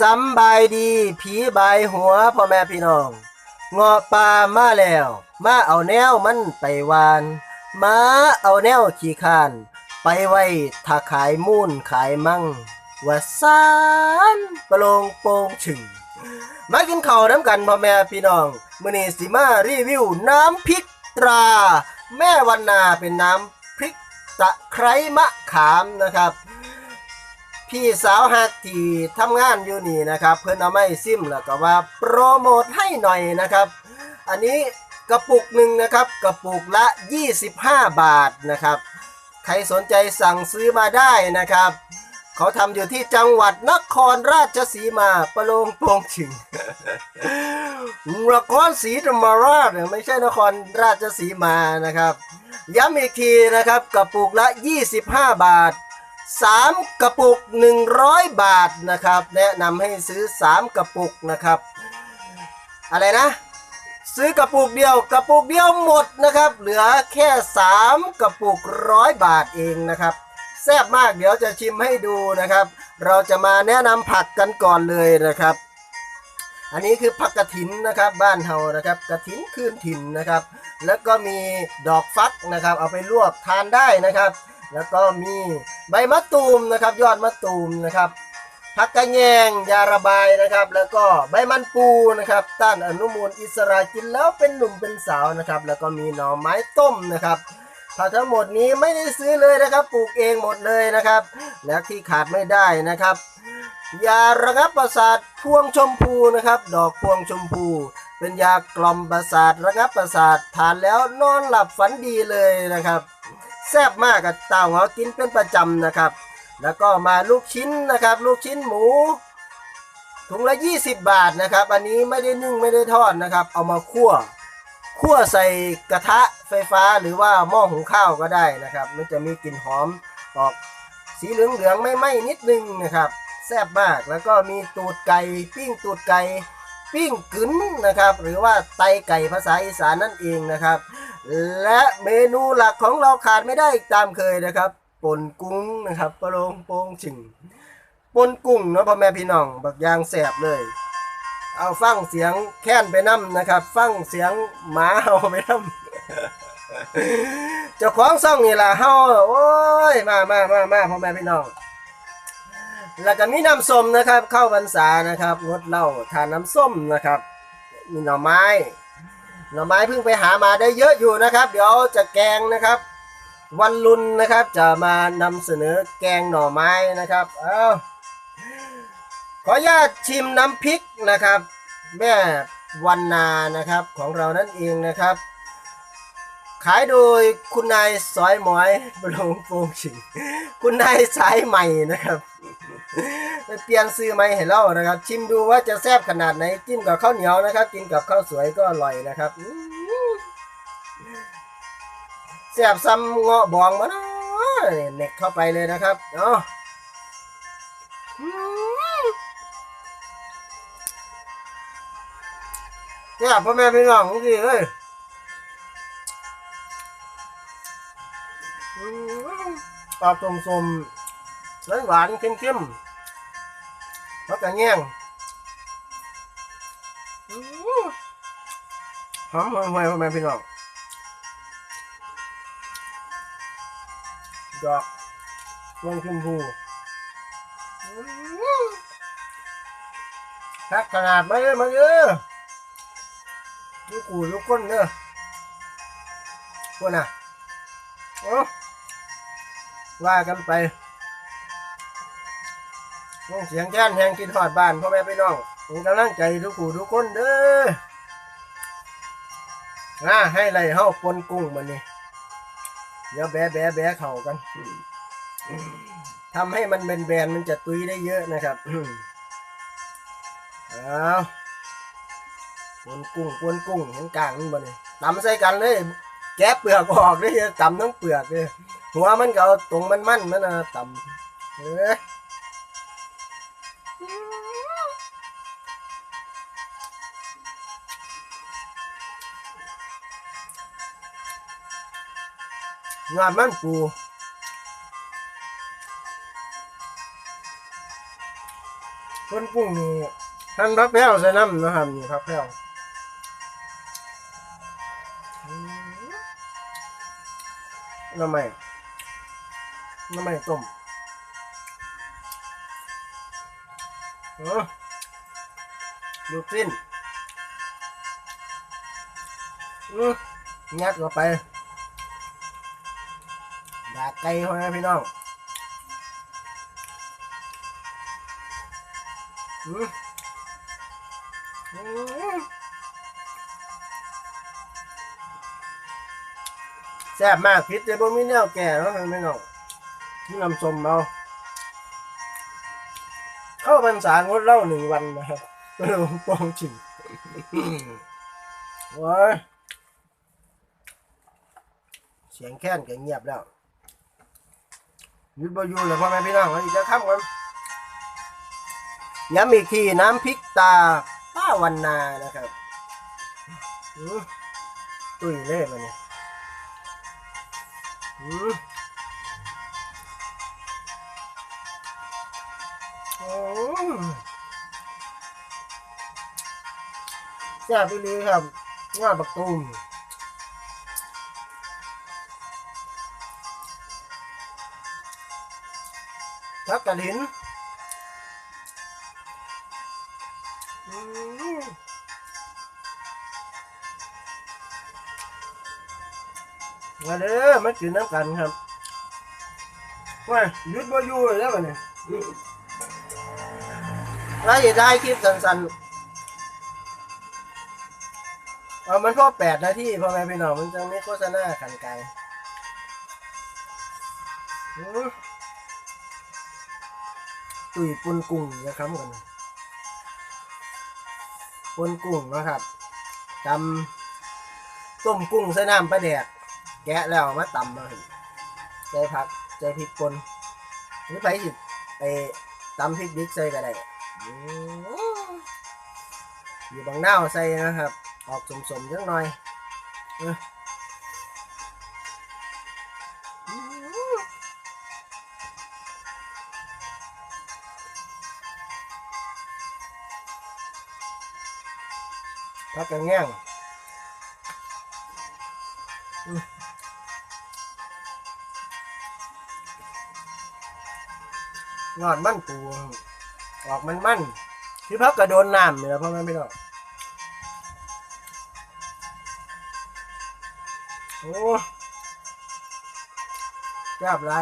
สำบายดี ผีบายหัวพ่อแม่พี่น้องเงาะป่ามาแล้ว มาเอาแนวมันไปวานมาเอาแนวขี้คาน ไปไว้ถ้าขายมูนขายมั่งว่าซานประลงโปงฉึงมากินข้าวน้ำกันพ่อแม่พี่น้องมื้อนี้สิมารีวิวน้ำพริกตรา แม่วันนาเป็นน้ำพริกตะไคร้มะขามนะครับ พี่สาวฮักที่ทำงานอยู่นี่นะครับ เพิ่อนเอาไม่ซิมแล้วก็ว่าโปรโมทให้หน่อยนะครับ อันนี้กระปุกหนึ่งนะครับกระปุกละ 25 บาทนะครับ ใครสนใจสั่งซื้อมาได้นะครับ เขาทำอยู่ที่จังหวัดนครราชสีมาประโลงโปงฉิงนครศรีธรรมราชเนี่ยไม่ใช่นครราชสีมานะครับ ย้ำอีกทีนะครับกระปุกละ 25 บาท 3 กระปุก 100 บาทนะครับ แนะนำให้ซื้อ 3 กระปุกนะครับ อะไรนะ ซื้อกระปุกเดียวกระปุกเดียวหมดนะครับ เหลือแค่ 3 กระปุกร้อยบาทเองนะครับแซ่บมากเดี๋ยวจะชิมให้ดูนะครับ เราจะมาแนะนำผักกันก่อนเลยนะครับ อันนี้คือผักกระถินนะครับบ้านเฮานะครับกระถินคืนถิ่นนะครับ แล้วก็มีดอกฟักนะครับ เอาไปลวกทานได้นะครับ แล้วก็มีใบมะตูมนะครับ ยอดมะตูมนะครับผักกระแยงยาระบายนะครับ แล้วก็ใบมันปูนะครับ ต้านอนุมูลอิสระกินแล้วเป็นหนุ่มเป็นสาวนะครับ แล้วก็มีหน่อไม้ต้มนะครับผักทั้งหมดนี้ไม่ได้ซื้อเลยนะครับ ปลูกเองหมดเลยนะครับ และที่ขาดไม่ได้นะครับยาระงับประสาทพวงชมพูนะครับ ดอกพวงชมพู เป็นยากล่อมประสาทระงับประสาททานแล้วนอนหลับฝันดีเลยนะครับ ซ่บมากกับเต่าหัวกินเป็นประจำนะครับ แล้วก็มาลูกชิ้นนะครับ ลูกชิ้นหมูถุงละ 20 บาทนะครับ อันนี้ไม่ได้นึ่งไม่ได้ทอดนะครับ เอามาคั่วคั่วใส่กระทะไฟฟ้าหรือว่าหม้อหุงข้าวก็ได้นะครับ มันจะมีกลิ่นหอมออกสีเหลืองเหลืองๆไม่ไหม้นิดนึงนะครับ แซ่บมากแล้วก็มีตูดไก่ปิ้งตูดไก่ปิ้งกึ๋นนะครับ หรือว่าไตไก่ภาษาอีสานนั่นเองนะครับ และเมนูหลักของเราขาดไม่ได้อีกตามเคยนะครับป่นกุ้งนะครับปลาโลงโปงชิงป่นกุ้งเนาะพ่อแม่พี่น้องบักยางแสบเลย เอาฟังเสียงแค้นไปน้ำนะครับ ฟังเสียงหมาเห่าไปน้ำเจ้าของซ่องนี่ล่ะเฮาโอ้ยมามามามาพ่อแม่พี่น้องแล้วก็มีน้ำส้มนะครับ เข้าพรรษานะครับงดเหล้าทานน้ำส้มนะครับ มีหน่อไม้ หน่อไม้เพิ่งไปหามาได้เยอะอยู่นะครับ เดี๋ยวจะแกงนะครับ วันลุนนะครับจะมานำเสนอแกงหน่อไม้นะครับเอาขออนุญาตชิมน้ำพริกนะครับ แม่วันนานะครับของเรานั่นเองนะครับ ขายโดยคุณนายสอยหมอยบลงโปงฉิงคุณนายสายใหม่นะครับ เปลี่ยนซื้อใหม่ให้เรานะครับ ชิมดูว่าจะแซ่บขนาดไหนจิ้มกับข้าวเหนียวนะครับ กินกับข้าวสวยก็อร่อยนะครับแซ่บซ้ำเงาะบองมาเนาะเน็กเข้าไปเลยนะครับเนาะอื้อแซ่บพ่อแม่พี่น้องจริงๆเลยอืมปลาส้มสมหวานหวานเข้มๆ แล้วก็แง่งอืมหอมห่วยๆพ่อม่พี่น้องดอกวงชมพูทักขนาดมาเลยมาเยอะลูกกูลูกคนเนอะพวกน่ะโอ้ว่ากันไป น้องเสียงแจ้นแหงกินหอดบ้านพ่อแม่พี่น้องผมกำลังใจทุกผู้ทุกคนเด้อนะให้ไรเฮาปนกุ้งมันนี่เดี๋ยวแบะแบะแบะเข่ากันทำให้มันเป็นแบนมันจะตุยได้เยอะนะครับเอาปนกุ้งปนกุ้งทั้งกลางนี่บ่นี่ตำใส่กันเลย แกะเปลือกออกเลยตำทั้งเปลือกเลยหัวมันก็เอาตรงมันมันมันนะตำเอ้ ยงานมันปูคนปรุงนี่หั่นผักแพรวใส่น้ำนะครับนี่ผักแพรวน้ำไม่น้ำไม่ต้มเออดูสิ้นอืมงัดเข้าไป ดาไก่พ่อแม่พี่น้องอืมอืมแซ่บมากพิษแต่บ่มีแนวแก่แล้วไม่น้องที่นำส้มเอาเข้าพรรษางดเหล้าหนึ่งวันนะครับเลยปองชิมว้ายเสียงแค้นก็เงียบแล้ว ยุดบอยู่เลยพ่อแม่พี่น้องอีจะค่ำกันย้ำอีกทีน้ำพริกตาป้าวันนานะครับอือตุ้ยเล่มาเนี่ยอื้อแซ่บอีหลีครับง่าบักตูม ทักกระถินมาเด้อมากินน้ำกันครับว้ายหยุดบ่อยู่เลยแล้วบัดนี้แล้วจะได้คลิปสั้นๆเอามันพอแปดนาทีพอแม่พี่น้องมันจะไม่โฆษณาขันไกลอื ตุยปนกุ้งนะครับกันปนกุ้งนะครับตำต้มกุ้งใส่น้ำปลาแดกแกะแล้วมาตำมาใจผักใจพริกป่นนี่ไปสิไปตำพริกดิกใส่ก็ได้อยู่บางหน้าวใส่นะครับ ออกสมๆจังหน่อย พักกันแง่งอืมยอดมันปูออกมันมันที่พักกระโดนน้ำนี่แหละพ่อแม่พี่น้องโอ้จับไร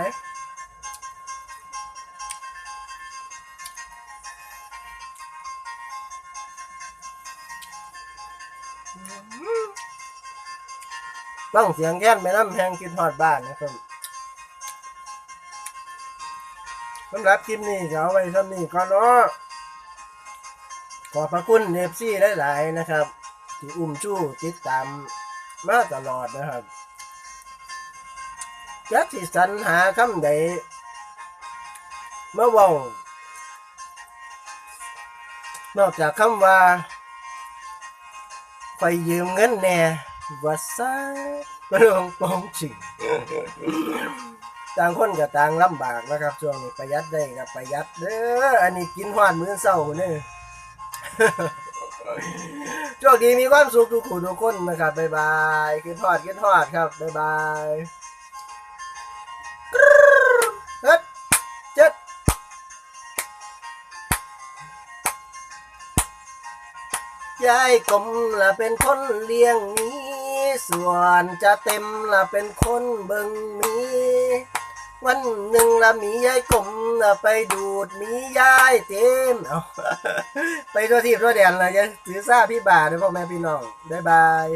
ต้องเสียงแค้นแม่น้ำแหงกินทอดบ้านนะครับสำหรับคลิปนี้จะเอาไว้ซ้ำนี้ก่อนเนาะขอบพระคุณเนฟซี่หลายๆนะครับ ที่อุ้มชู้ติดตามมาตลอดนะครับจักที่สรรหาคำใดมาเว้านอกจากคำว่าไปยืมเงินแน่ ว่าซะก็ลงปองฉิงต่างคนกับต่างลำบากนะครับช่วงนี้ประหยัดได้กับประหยัดเด้ออันนี้กินหวานมื้อเช้าเนี่ยโชคดีมีความสุขทุกคู่ทุกคนนะครับบ๊ายบายกินทอดกินทอดครับบ๊ายบายเฮ็ดเจ็ดยายกลมละเป็นคนเลี้ยงนี้ ส่วนจะเต็มละเป็นคนเบิงมี วันหนึ่งละมียายกลมละไปดูดมียายเต็มเอาไปตัวทีบตัวแดนเลยจะถือซาพี่บ่าเด้อพ่อแม่พี่น้องบ๊ายบาย